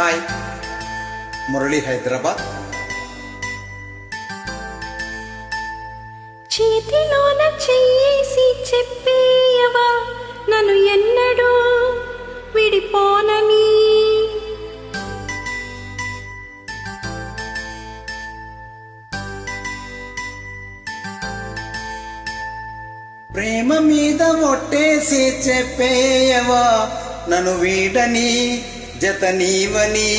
Hi Murali Hyderabad చేతిలోన చెయ్యేసి చెప్పేయవా? నన్ను ఎన్నడూ విడిపోనని. ప్రేమ మీద ఒట్టేసి చెప్పేయవా? నన్ను వీడని జత నీవని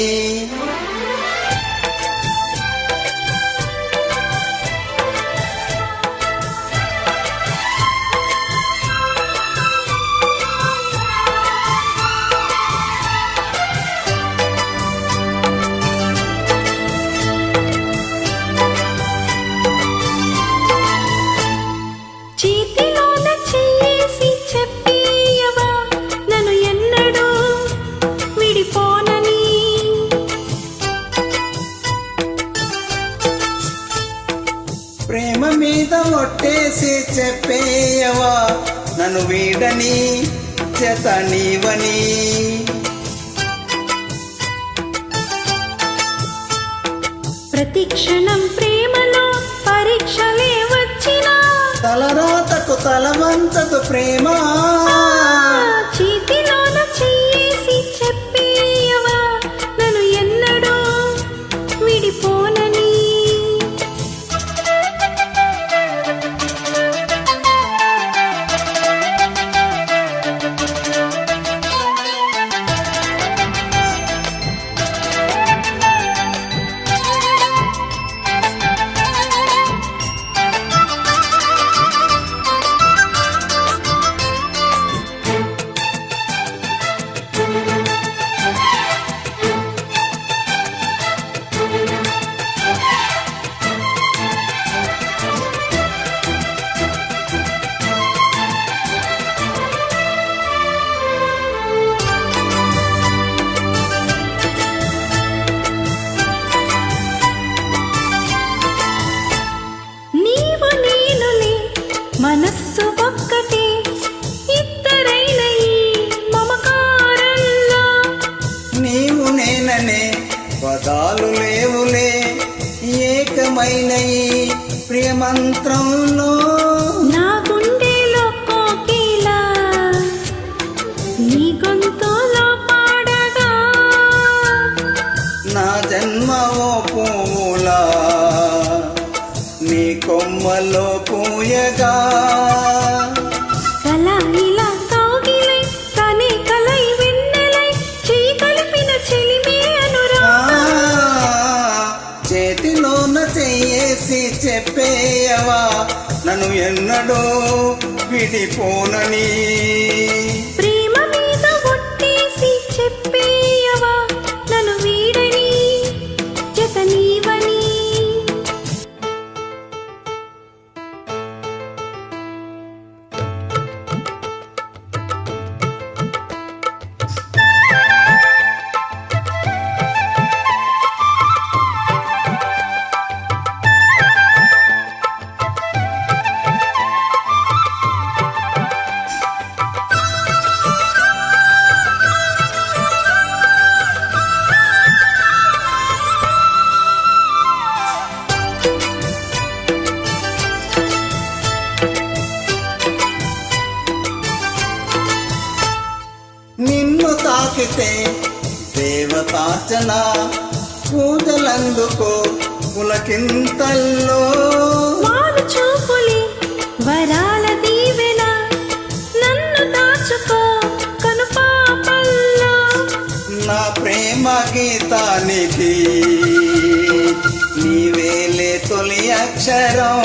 ప్రేమ మీద ఒట్టేసి చెప్పేయవా? నన్ను వీడని జత నీవని. ప్రతి క్షణం ప్రేమలో పరీక్షలే వచ్చినా తలరాతకు తలవంచదు ప్రేమ? ఏకమైన ఈ ప్రియమంత్రంలో. నా గుండెలో కోకిలా నీ గొంతులో పాడగా. నా జన్మ ఓ పూలా నీ కొమ్మలో పూయగా. కల ఇలా చెప్పేయవా? నన్ను ఎన్నడూ విడిపోనని. తాకితే దేవతార్చన పూజలందుకో పులకింతల్లో. చూపులే వరాల దీవెన నన్ను దాచుకో కనుపాపల్లో. నా ప్రేమ గీతానికి నీవేలే తొలి అక్షరం.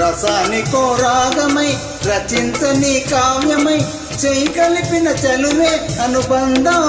రసానికో రాగమై రచించని కావ్యమై చెయ్యి కలిపిన చలువే అనుబంధం.